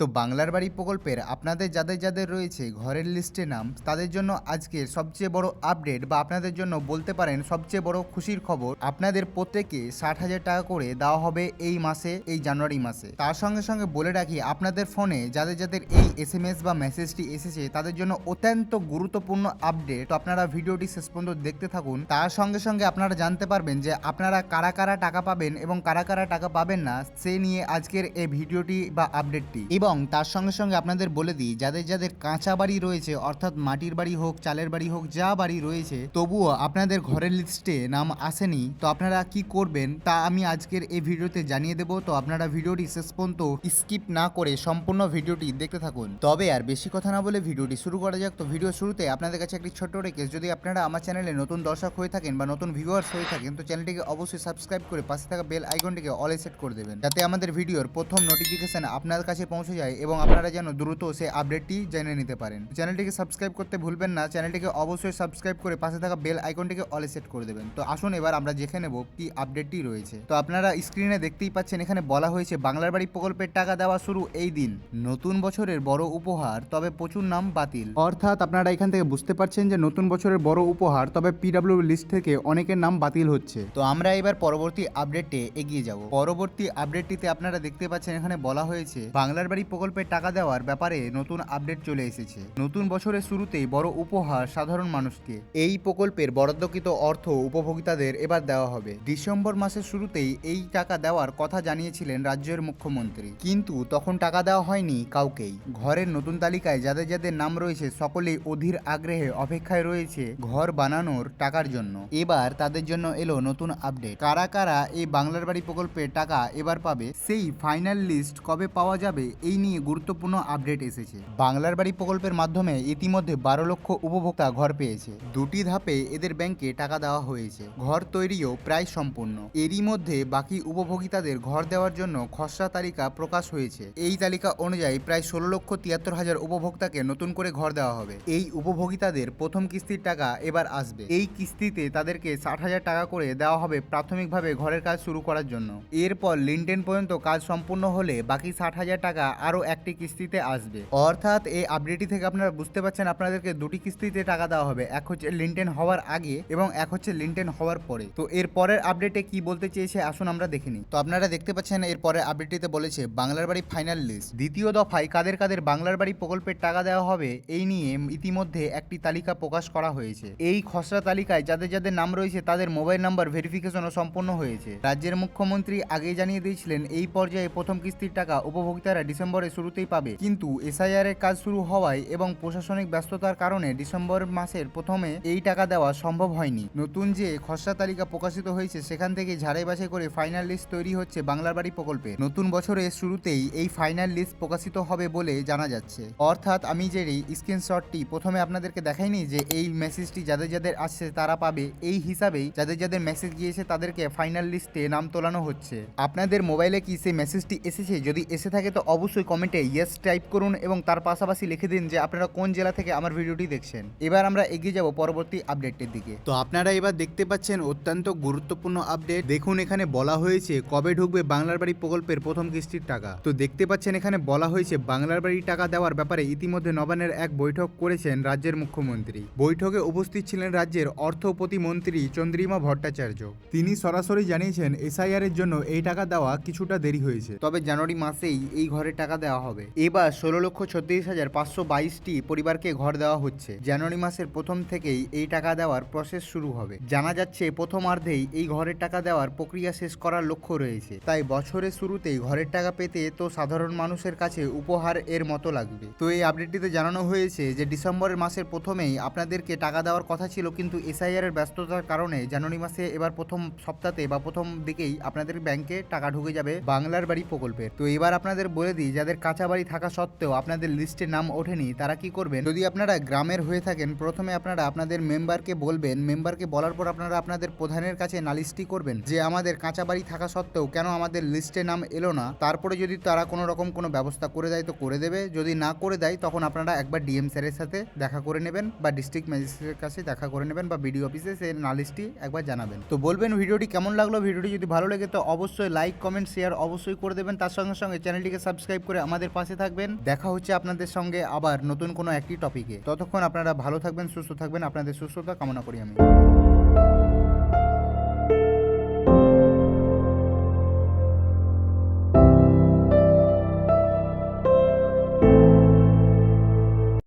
তো বাংলার বাড়ি প্রকল্পের আপনাদের যাদের যাদের রয়েছে ঘরের লিস্টে নাম, তাদের জন্য আজকের সবচেয়ে বড় আপডেট বা আপনাদের জন্য বলতে পারেন সবচেয়ে বড় খুশির খবর, আপনাদের প্রত্যেকে ষাট হাজার টাকা করে দেওয়া হবে এই মাসে, এই জানুয়ারি মাসে। তার সঙ্গে সঙ্গে বলে রাখি, আপনাদের ফোনে যাদের যাদের এই এস এম এস বা মেসেজটি এসেছে, তাদের জন্য অত্যন্ত গুরুত্বপূর্ণ আপডেট। তো আপনারা ভিডিওটি শেষ পর্যন্ত দেখতে থাকুন। তার সঙ্গে সঙ্গে আপনারা জানতে পারবেন যে আপনারা কারা কারা টাকা পাবেন এবং কারা কারা টাকা পাবেন না, সে নিয়ে আজকের এই ভিডিওটি বা আপডেটটি। এবং তার সঙ্গে সঙ্গে আপনাদের বলে দিই, যাদের যাদের কাঁচা বাড়ি রয়েছে, অর্থাৎ মাটির বাড়ি হোক, চালের বাড়ি হোক, যা বাড়ি রয়েছে, তবুও আপনাদের ঘরের লিস্টে নাম আসেনি। তো আপনারা কি করবেন তা আমি আজকের এই ভিডিওতে জানিয়ে দেবো। তো আপনারা ভিডিওটি শেষ পর্যন্ত স্কিপ না করে সম্পূর্ণ ভিডিওটি দেখতে থাকুন। তবে আর বেশি কথা না বলে ভিডিওটি শুরু করা যাক। তো ভিডিও শুরুতে আপনাদের কাছে একটি ছোট্ট রিকোয়েস্ট যদি আপনারা আমার চ্যানেলে নতুন দর্শক হয়ে থাকেন বা নতুন ভিউয়ার্স হয়ে থাকেন, তো চ্যানেলটিকে অবশ্যই সাবস্ক্রাইব করে পাশে থাকা বেল আইকনটিকে অলে সেট করে দেবেন। যাতে আমাদের ভিডিওর প্রথম নোটিফিকেশন আপনার কাছে পৌঁছে যায় এবং আপনারা যেন দ্রুত সেই আপডেটটি জেনে নিতে পারেন। চ্যানেলটিকে সাবস্ক্রাইব করতে ভুলবেন না। চ্যানেলটিকে অবশ্যই সাবস্ক্রাইব করে পাশে থাকা বেল আইকনটিকে অলে সেট করে দেবেন। তো আসুন এবার আমরা দেখে নেব কি আপডেটটি রয়েছে। তো আপনারা স্ক্রিনে দেখতেই পাচ্ছেন এখানে বলা হয়েছে, বাংলার বাড়ি প্রকল্পের টাকা দেওয়া শুরু এই দিন। নতুন বছরের বড় উপহার, তবে প্রচুর নাম বাতিল। অর্থাৎ আপনারা এখান থেকে বুঝতে পারছেন যে নতুন বছরের বড় উপহার, তবে পিডব্লিউ লিস্ট থেকে অনেকের নাম বাতিল হচ্ছে। তো আমরা এবার পরবর্তী আপডেটে এগিয়ে যাব। পরবর্তী আপডেটটিতে আপনারা দেখতে পাচ্ছেন এখানে বলা হয়েছে, বাংলার বাড়ি প্রকল্পের টাকা দেওয়ার ব্যাপারে নতুন আপডেট চলে এসেছে। নতুন বছরের শুরুতেই বড় উপহার সাধারণ মানুষকে। এই প্রকল্পের বরাদ্দকৃত অর্থ উপভোক্তাদের এবার দেওয়া হবে। ডিসেম্বর মাসের শুরুতেই এই টাকা দেওয়ার কথা জানিয়েছিলেন রাজ্যের মুখ্যমন্ত্রী। কিন্তু তখন টাকা দেওয়া হয়নি কাউকেই। ঘরের নতুন তালিকায় যাদের যাদের নাম রয়েছে, সকলেই অধীর আগ্রহে অপেক্ষায় রয়েছে ঘর বানানোর টাকার জন্য। এবার তাদের জন্য এলো নতুন আপডেট। কারা কারা এই বাংলার বাড়ি প্রকল্পের টাকা এবার পাবে, সেই ফাইনাল লিস্ট কবে পাওয়া যাবে, এই নিয়ে গুরুত্বপূর্ণ আপডেট এসেছে। বাংলার বাড়ি প্রকল্পের মাধ্যমে ইতিমধ্যে বারো লক্ষ উপভোক্তা ঘর পেয়েছে। দুটি ধাপে এদের ব্যাংকে টাকা দেওয়া হয়েছে। ঘর তৈরিও প্রায় সম্পূর্ণ। এরই মধ্যে বাকি উপভোক্তাদের ঘর দেওয়ার জন্য খসড়া তালিকা প্রকাশ হয়েছে। এই তালিকা অনুযায়ী প্রায় ষোলো লক্ষ তিয়াত্তর হাজার উপভোক্তাকে নতুন করে ঘর দেওয়া হবে। এই উপভোক্তাদের প্রথম কিস্তির টাকা এবার আসবে। এই কিস্তিতে তাদেরকে ষাট হাজার টাকা করে দেওয়া হবে প্রাথমিকভাবে ঘরের কাজ শুরু করার জন্য। এরপর লিনটেন পর্যন্ত কাজ সম্পূর্ণ হলে বাকি ষাট হাজার টাকা আরও একটি কিস্তিতে আসবে। অর্থাৎ এই আপডেটটি থেকে আপনারা বুঝতে পারছেন আপনাদেরকে দুটি কিস্তিতে টাকা দেওয়া হবে। এক হচ্ছে লিনটেন হওয়ার আগে এবং এক হচ্ছে লিনটেন হওয়ার পরে। তো এর পরের আপডেটে কি বলতে চেয়েছে আসুন আমরা দেখে নিই। তো আপনারা দেখতে পাচ্ছেন এর পরের আপডেটটিতে বলেছে, বাংলার বাড়ি ফাইনাল লিস্ট দ্বিতীয় দফায় কাদের কাদের বাংলার বাড়ি প্রকল্পের টাকা দেওয়া হবে, এই নিয়ে ইতিমধ্যে একটি তালিকা প্রকাশ করা হয়েছে। এই খসড়া তালিকায় যাদের যাদের নাম রয়েছে, তাদের মোবাইল নাম্বার ভেরিফিকেশনও সম্পন্ন হয়েছে। রাজ্যের মুখ্যমন্ত্রী আগেই জানিয়ে দিয়েছিলেন, এই পর্যায়ে প্রথম কিস্তির টাকা উপভোক্তারা ডিসেম্বরের শুরুতেই পাবে। কিন্তু এসআইআর এর কাজ শুরু হওয়ায় এবং প্রশাসনিক ব্যস্ততার কারণে ডিসেম্বর মাসের প্রথমে এই টাকা দেওয়া সম্ভব হয়নি। নতুন যে খসড়া তালিকা প্রকাশিত হয়েছে, সেখান থেকে ঝাড়াই বাছাই করে ফাইনাল লিস্ট তৈরি হচ্ছে বাংলার বাড়ি প্রকল্পে নতুন বছরের শুরুতেই এই ফাইনাল লিস্ট প্রকাশিত হবে বলে জানা যাচ্ছে। অর্থাৎ আমি যে এই স্ক্রিনশটটি প্রথমে আপনাদেরকে দেখাইনি যে এই মেসেজটি যাদের যাদের আসছে তারা পাবে, এই হিসাবেই যাদের যাদের মেসেজ গিয়েছে তাদেরকে ফাইনাল লিস্টে নাম তোলানো হচ্ছে। আপনাদের মোবাইলে কি সেই মেসেজটি এসেছে? যদি এসে থাকে তো অবশ্যই কমেন্টে ইয়েস টাইপ করুন এবং তার পাশাপাশি লিখে দিন যে আপনারা কোন জেলা থেকে আমার ভিডিওটি দেখছেন। এবার আমরা এগিয়ে যাব পরবর্তী আপডেটের দিকে। তো আপনারা এবার দেখতে পাচ্ছেন অত্যন্ত গুরুত্বপূর্ণ আপডেট। দেখুন এখানে বলা হয়েছে, কবে ঢুকবে বাংলার বাড়ি প্রকল্পের প্রথম কিস্তির টাকা? তো দেখতে পাচ্ছেন এখানে বলা হয়েছে বাংলার বাড়ি টাকা দেওয়ার ব্যাপারে ইতিমধ্যে নবানের এক বৈঠক করেছেন রাজ্যের মুখ্যমন্ত্রী। বৈঠকে উপস্থিত ছিলেন রাজ্যের অর্থ প্রতিমন্ত্রী চন্দ্রিমা ভট্টাচার্য। তিনি সরাসরি জানিয়েছেন, এসআইআর এর জন্য এই টাকা দেওয়া কিছুটা দেরি হয়েছে। তবে জানুয়ারি মাসেই এই ঘরে টাকা দেওয়া হবে। এবার ষোলো লক্ষ ছত্রিশ হাজার পাঁচশো বাইশটি পরিবারকে ঘর দেওয়া হচ্ছে। জানুয়ারি মাসের প্রথম থেকেই এই টাকা দেওয়ার প্রসেস শুরু হবে। জানা যাচ্ছে, প্রথমার্ধেই এই ঘরের টাকা দেওয়ার প্রক্রিয়া শেষ করার লক্ষ্য রয়েছে। তাই বছরের শুরুতেই ঘরের টাকা পেতে তো সাধারণ মানুষের কাছে উপহার এর মতো লাগবে। তো এই আপডেটটিতে জানানো হয়েছে যে ডিসেম্বরের মাসের প্রথমেই আপনাদেরকে টাকা দেওয়ার কথা ছিল, কিন্তু এসআইআর এর ব্যস্ততার কারণে জানুয়ারি মাসে এবার প্রথম সপ্তাহে বা প্রথম দিকেই আপনাদের ব্যাংকে টাকা ঢুকে যাবে বাংলার বাড়ি প্রকল্পের। তো এবার আপনাদের বলে দিই যাদের কাঁচা বাড়ি থাকা সত্ত্বেও আপনাদের লিস্টে নাম ওঠেনি, তারা কি করবেন? যদি আপনারা গ্রামের হয়ে থাকেন, প্রথমে আপনারা আপনাদের মেম্বারকে বলবেন। মেম্বারকে বলার পর আপনারা আপনাদের প্রধানের কাছে নালিশটি করবেন যে, আমাদের কাঁচা বাড়ি থাকা সত্ত্বেও কেন আমাদের লিস্টে নাম এলো না? তারপরে যদি তারা কোনো রকম কোনো ব্যবস্থা করে দেয়, তো করে দেবে। যদি না করে দেয়, তখন আপনারা একবার ডিএম স্যারের সাথে দেখা করে নেবেন বা ডিস্ট্রিক্ট ম্যাজিস্ট্রেটের কাছে দেখা করে নেবেন বা বিডিও অফিসে সেই নালিশটি একবার জানাবেন। তো বলবেন ভিডিওটি কেমন লাগল? ভিডিওটি যদি ভালো লাগে তো অবশ্যই লাইক, কমেন্ট, শেয়ার অবশ্যই করে দেবেন। তার সঙ্গে সঙ্গে চ্যানেলটিকে সাবস্ক্রাইব করে আমাদের পাশে থাকবেন। দেখা হচ্ছে আপনাদের সঙ্গে আবার নতুন কোনো একটি টপিকে ততক্ষণ আপনারা ভালো থাকবেন, সুস্থ থাকবেন। আপনাদের সুস্থতা কামনা করি আমি।